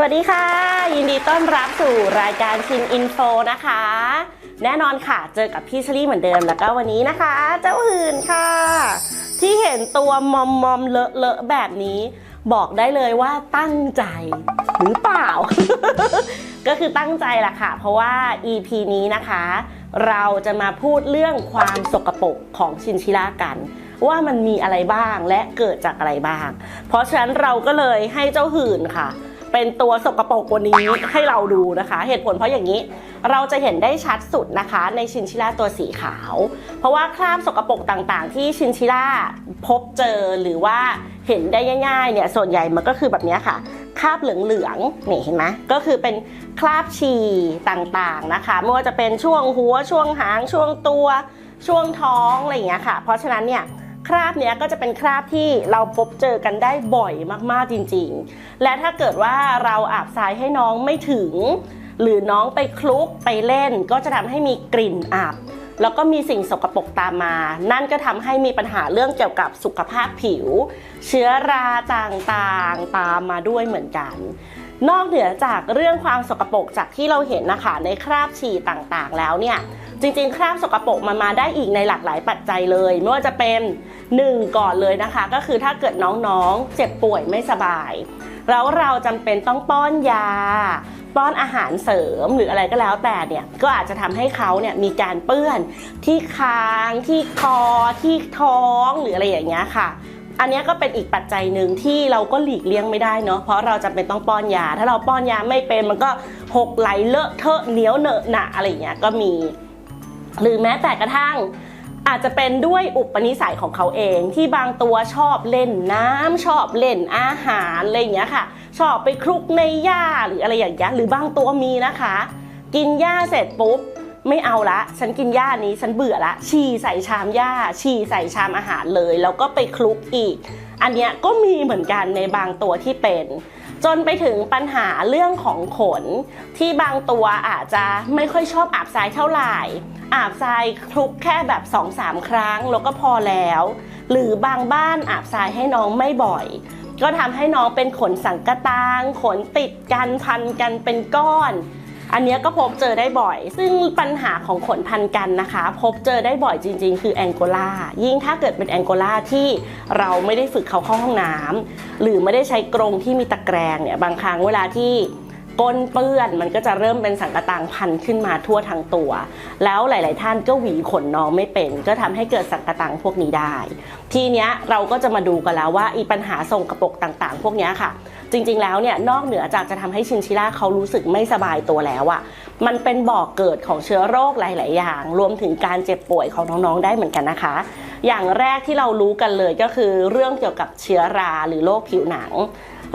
สวัสดีค่ะ ยินดีต้อนรับสู่รายการชินอินโฟนะคะ แน่นอนค่ะ เจอกับพี่ชลี่เหมือนเดิมแล้วก็วันนี้นะคะ เจ้าหื่นค่ะ ที่เห็นตัวมอมมอมเลอะเลอะแบบนี้ บอกได้เลยว่าตั้งใจหรือเปล่า ก็คือตั้งใจแหละค่ะ เพราะว่า EP นี้นะคะ เราจะมาพูดเรื่องความสกปรกของชินชิล่ากันว่ามันมีอะไรบ้างและเกิดจากอะไรบ้าง เพราะฉะนั้นเราก็เลยให้เจ้าหื่นค่ะ เป็นตัวสกปรกวันนี้ให้เราดูนะคะ เหตุผลเพราะอย่างนี้เราจะเห็นได้ชัดสุดนะคะในชินชิล่าตัวสีขาว เพราะว่าคราบสกปรกต่างๆ ที่ชินชิล่าพบเจอหรือว่าเห็นได้ง่ายๆเนี่ยส่วนใหญ่มันก็คือแบบนี้ค่ะคราบเหลืองๆนี่เห็นไหมก็คือเป็นคราบฉี่ต่างๆนะคะไม่ว่าจะเป็นช่วงหัวช่วงหางช่วงตัวช่วงท้องอะไรอย่างเงี้ยค่ะ เพราะฉะนั้นเนี่ย คราบเนี้ยก็จะเป็นคราบที่เราพบเจอกันได้บ่อยมากๆจริงๆ และถ้าเกิดว่าเราอาบทรายให้น้องไม่ถึง หรือน้องไปคลุกไปเล่น ก็จะทำให้มีกลิ่นอับแล้วก็มีสิ่งสกปรกตามมา นั่นก็ทำให้มีปัญหาเรื่องเกี่ยวกับสุขภาพผิว เชื้อราต่างๆ ตามมาด้วยเหมือนกัน นอกเหนือจากเรื่องความสกปรกจากที่เราเห็นนะคะในคราบฉี่ต่างๆ แล้วเนี่ย จริงๆ คราบสกปรกมันมาได้อีกในหลากหลายปัจจัยเลย ไม่ว่าจะเป็นหนึ่งก่อนเลยนะคะ ก็คือถ้าเกิดน้องๆ เจ็บป่วยไม่สบาย แล้วเราจำเป็นต้องป้อนยา ป้อนอาหารเสริมหรืออะไรก็แล้วแต่เนี่ยก็อาจจะทำให้เขาเนี่ยมีการเปื้อนที่คางที่คอที่ท้องหรืออะไรอย่างเงี้ยค่ะอันนี้ก็เป็นอีกปัจจัยหนึ่งที่เราก็หลีกเลี่ยงไม่ได้เนาะเพราะเราจำเป็นต้องป้อนยา ถ้าเราป้อนยาไม่เป็นมันก็หกไหลเลอะเทอะเหนียวเหนอะหนะอะไรอย่างเงี้ยก็มี หรือแม้แต่กระทั่งอาจจะเป็นด้วยอุปนิสัยของเขาเองที่บางตัวชอบเล่นน้ำชอบเล่นอาหารอะไรอย่างเงี้ยค่ะ ชอบไปคลุกในหญ้าหรืออะไรอย่างเงี้ยหรือบางตัวมีนะคะ กินหญ้าเสร็จปุ๊บไม่เอาละ ฉันกินหญ้านี้ฉันเบื่อละฉี่ใส่ชามหญ้าฉี่ใส่ชามอาหารเลย แล้วก็ไปคลุกอีก อันเนี้ยก็มีเหมือนกันในบางตัวที่เป็น จนไปถึงปัญหาเรื่องของขน ที่บางตัวอาจจะไม่ค่อยชอบอาบทรายเท่าไหร่ อาบทรายคลุกแค่แบบ2อสามครั้งแล้วก็พอแล้ว หรือบางบ้านอาบทรายให้น้องไม่บ่อย ก็ทำให้น้องเป็นขนสังกตาง ขนติดกันพันกันเป็นก้อน อันเนี้ยก็พบเจอได้บ่อย ซึ่งปัญหาของขนพันกันนะคะ พบเจอได้บ่อยจริง ๆ คือแองโกลา ยิ่งถ้าเกิดเป็นแองโกลาที่เราไม่ได้ฝึกเขาเข้าห้องน้ำหรือไม่ได้ใช้กรงที่มีตะแกรงเนี่ยบางครั้งเวลาที่ ก้นเปื้อน มันก็จะเริ่มเป็นสังกะตางพันขึ้นมาทั่วทั้งตัว แล้วหลาย ๆ ท่านก็หวีขนน้องไม่เป็น ก็ทำให้เกิดสังกะตังพวกนี้ได้ ทีเนี้ยเราก็จะมาดูกันแล้วว่าอีปัญหาทรงกระปกต่าง ๆ พวกนี้ค่ะ จริง ๆ แล้วเนี่ยนอกเหนือจากจะทำให้ชินชิล่าเขารู้สึกไม่สบายตัวแล้วอะมันเป็นบ่อกเกิดของเชื้อโรคหลาย ๆ อย่าง รวมถึงการเจ็บป่วยของน้อง ๆ ได้เหมือนกันนะคะ อย่างแรกที่เรารู้กันเลยก็คือเรื่องเกี่ยวกับเชื้อราหรือโรคผิวหนัง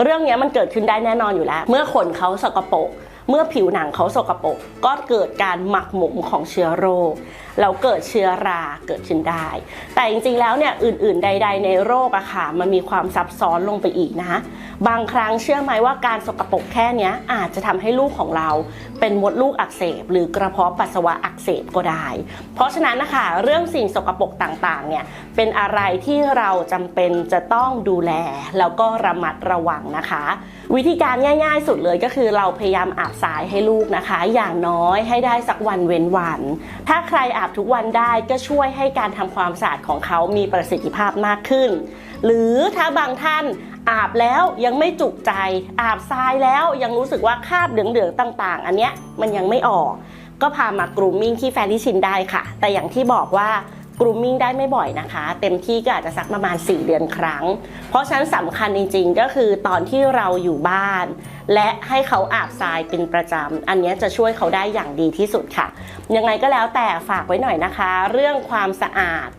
เรื่องนี้มันเกิดขึ้นได้แน่นอนอยู่แล้ว เมื่อขนเขาสกปรก เมื่อผิวหนังเขาสกปรกก็เกิดการหมักหมมของเชื้อโรคแล้วเกิดเชื้อราเกิดขึ้นได้ แต่จริงๆแล้วเนี่ยอื่นๆ ใด ๆ ในโรคอะค่ะมันมีความซับซ้อนลงไปอีกนะ บางครั้งเชื่อไหมว่าการสกปรกแค่เนี้ยอาจจะทำให้ลูกของเรา เป็นมดลูกอักเสบ หรือกระเพาะปัสสาวะอักเสบก็ได้ เพราะฉะนั้นนะคะเรื่องสิ่งสกปรกต่างๆเนี่ยเป็นอะไรที่เราจำเป็นจะต้องดูแล แล้วก็ระมัดระวังนะคะ วิธีการง่าย ๆ สุดเลยก็คือเราพยายามอาบทรายให้ลูกนะคะ อย่างน้อยให้ได้สักวันเว้นวัน ถ้าใครอาบทุกวันได้ก็ช่วยให้การทำความสะอาดของเขามีประสิทธิภาพมากขึ้น หรือถ้าบางท่านอาบแล้วยังไม่จุใจ อาบทรายแล้วยังรู้สึกว่าคราบเหลืองๆต่าง ๆ อันเนี้ยมันยังไม่ออก ก็พามากรูมมิ่งที่แฟรี่ชินได้ค่ะ แต่อย่างที่บอกว่า กรูมมิ่งได้ไม่บ่อยนะคะ เต็มที่ก็อาจจะสักประมาณ 4 เดือนครั้ง เพราะฉะนั้นสำคัญจริงๆ ก็คือตอนที่เราอยู่บ้าน และให้เขาอาบทรายเป็นประจำ อันนี้จะช่วยเขาได้อย่างดีที่สุดค่ะ ยังไงก็แล้วแต่ฝากไว้หน่อยนะคะ เรื่องความสะอาด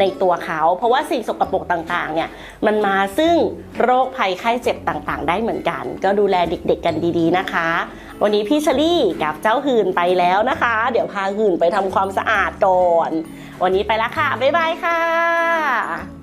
ในตัวเขา เพราะว่าสิ่งสกปรกต่างๆ เนี่ย มันมาซึ่งโรคภัยไข้เจ็บต่างๆ ได้เหมือนกัน ก็ดูแลเด็กๆกันดีๆนะคะ วันนี้พี่เชลี่กับเจ้าหื่นไปแล้วนะคะ เดี๋ยวพาหื่นไปทำความสะอาดก่อน วันนี้ไปแล้วค่ะ บ๊ายบายค่ะ